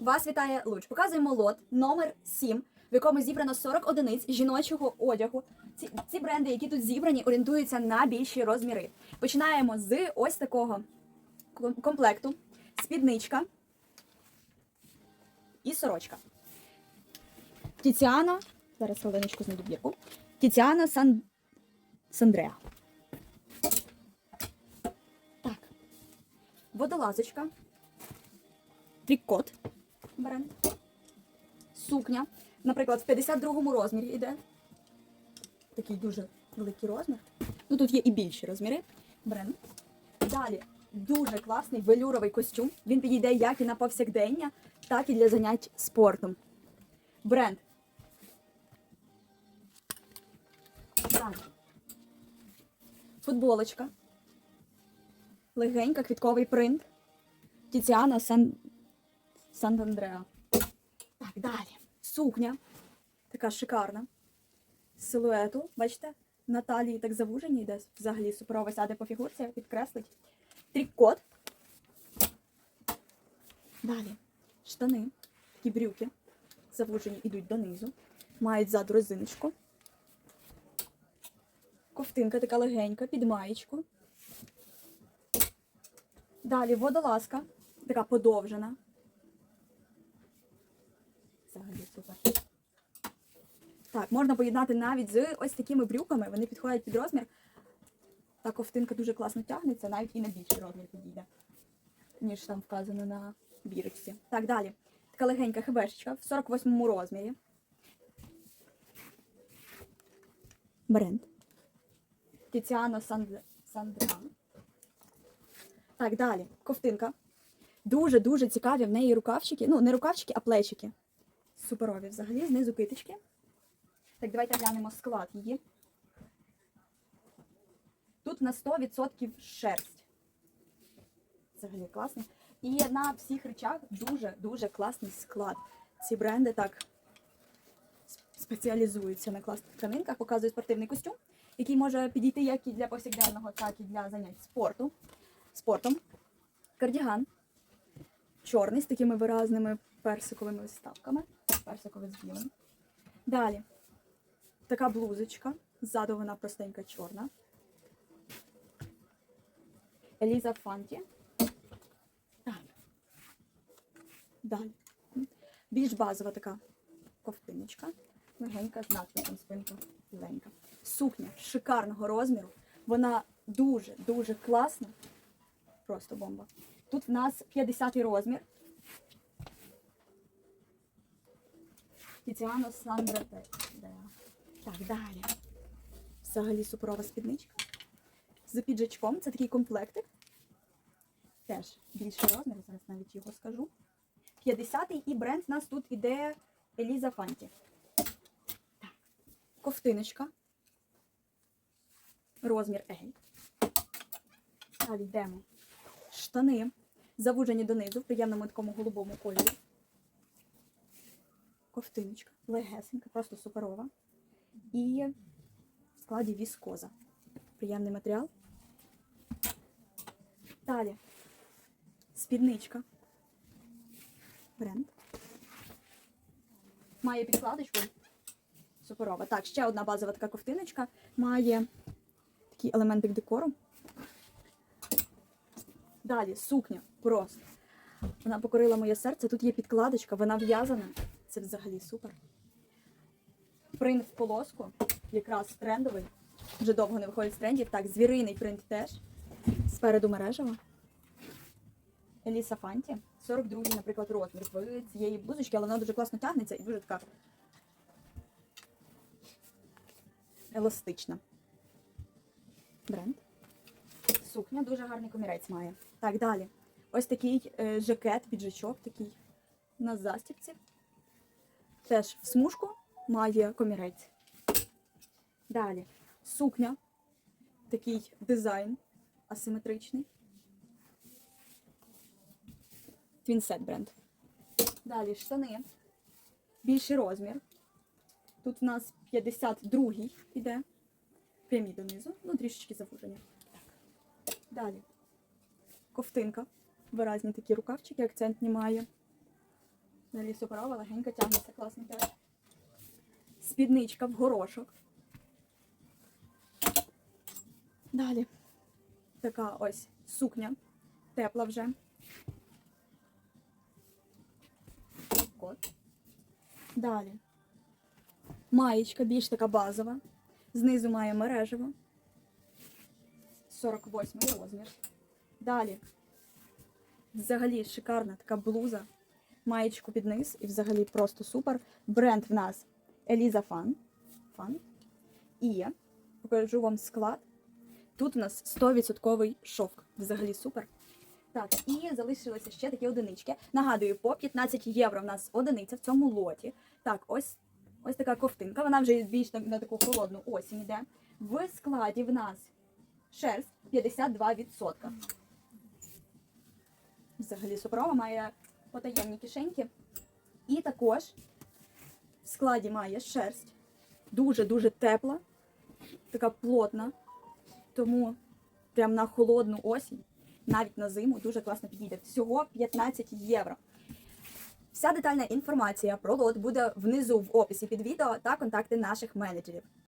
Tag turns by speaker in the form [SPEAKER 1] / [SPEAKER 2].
[SPEAKER 1] Вас вітає Луч. Показуємо лот номер 7, в якому зібрано 40 одиниць жіночого одягу. Ці, ці бренди, які тут зібрані, орієнтуються на більші розміри. Починаємо з ось такого комплекту: спідничка і сорочка. Тіціана. Зараз хвилиночку знайду бірку. Тіціана Сан... Сандреа. Так. Водолазочка. Трікот. Беремо. Сукня. Наприклад, в 52-му розмірі йде. Такий дуже великий розмір. Ну тут є і більші розміри. Беремо. Далі дуже класний велюровий костюм. Він підійде як і на повсякдення, так і для занять спортом. Бренд. Так. Футболочка. Легенька, квітковий принт. Тіціана Сан... Сан-Андреа. Так, далі. Сукня. Така шикарна. Силуету. Бачите? На талії так завужені йде взагалі суперово сяде по фігурці, підкреслить. Трікот. Далі. Штани. Такі брюки. Завужені йдуть донизу. Мають ззаду резиночку. Ковтинка така легенька, під маєчку. Далі водолазка. Така подовжена. Взагалі супер. Так, можна поєднати навіть з ось такими брюками. Вони підходять під розмір. Та ковтинка дуже класно тягнеться, навіть і на більший розмір підійде, ніж там вказано на бірочці. Так, далі. Така легенька хебешечка в 48 розмірі. Бренд. Тіціано Санд... Сандран. Так, далі. Ковтинка. Дуже-дуже цікаві в неї рукавчики. Ну, не рукавчики, а плечики. Суперові взагалі. Знизу китички. Так, давайте глянемо склад її. Тут на 100% шерсть. Взагалі класний. І на всіх речах дуже-дуже класний склад. Ці бренди так спеціалізуються на класних тканинках. Показує спортивний костюм, який може підійти як і для повсякденного, так і для занять спорту. спортом. Кардіган. Чорний з такими виразними персиковими вставками. Персиковий з білим. Далі. Така блузочка. Ззаду вона простенька чорна. Еліза Фанті. Далі. Далі. Більш базова така ковтиночка. Легенька з надписом спинка біленька. Сукня шикарного розміру. Вона дуже-дуже класна. Просто бомба. Тут в нас 50-й розмір. Тіціано Сандра Так, далі. Взагалі суперова спідничка. З піджачком. Це такий комплектик. Теж більший розмір, зараз навіть його скажу. 50-й і бренд у нас тут іде Еліза Фанті. Так. Ковтиночка. Розмір L. Далі йдемо. Штани. Завужені донизу в приємному такому голубому кольорі. Ковтиночка. Легесенька, просто суперова. І в складі віскоза. Приємний матеріал. Далі. Спідничка. Бренд. Має підкладочку. Суперова. Так, ще одна базова така ковтиночка. Має такий елементик декору. Далі сукня. Просто. Вона покорила моє серце. Тут є підкладочка, вона в'язана. Це взагалі супер. Принт в полоску. Якраз трендовий. Вже довго не виходить з трендів. Так, звіриний принт теж. Спереду мережево. Еліса Фанті. 42-й, наприклад, розмір цієї блузочки, але вона дуже класно тягнеться і дуже така еластична. Бренд. Сукня дуже гарний комірець має. Так, далі. Ось такий е, жакет, піджачок такий на застібці. Теж в смужку має комірець. Далі. Сукня. Такий дизайн асиметричний. Твінсет бренд. Далі штани. Більший розмір. Тут в нас 52-й іде. Прямі донизу, ну трішечки завужені. Далі. Ковтинка. Виразні такі рукавчики, акцентні має. Далі суперова, легенько тягнеться, класно теж. Спідничка в горошок. Далі. Така ось сукня. Тепла вже. Далі. Маєчка більш така базова. Знизу має мережево. 48 розмір. Далі. Взагалі шикарна така блуза. Маєчку під низ і взагалі просто супер. Бренд в нас Еліза Фан. Фан. І покажу вам склад. Тут у нас 100% шовк. Взагалі супер. Так, і залишилися ще такі одинички. Нагадую, по 15 євро в нас одиниця в цьому лоті. Так, ось ось така ковтинка. Вона вже більш на, на таку холодну осінь йде. В складі в нас шерсть 52%. Взагалі суперова має потаємні кишеньки. І також в складі має шерсть. Дуже-дуже тепла, така плотна. Тому прям на холодну осінь, навіть на зиму, дуже класно підійде. Всього 15 євро. Вся детальна інформація про лот буде внизу в описі під відео та контакти наших менеджерів.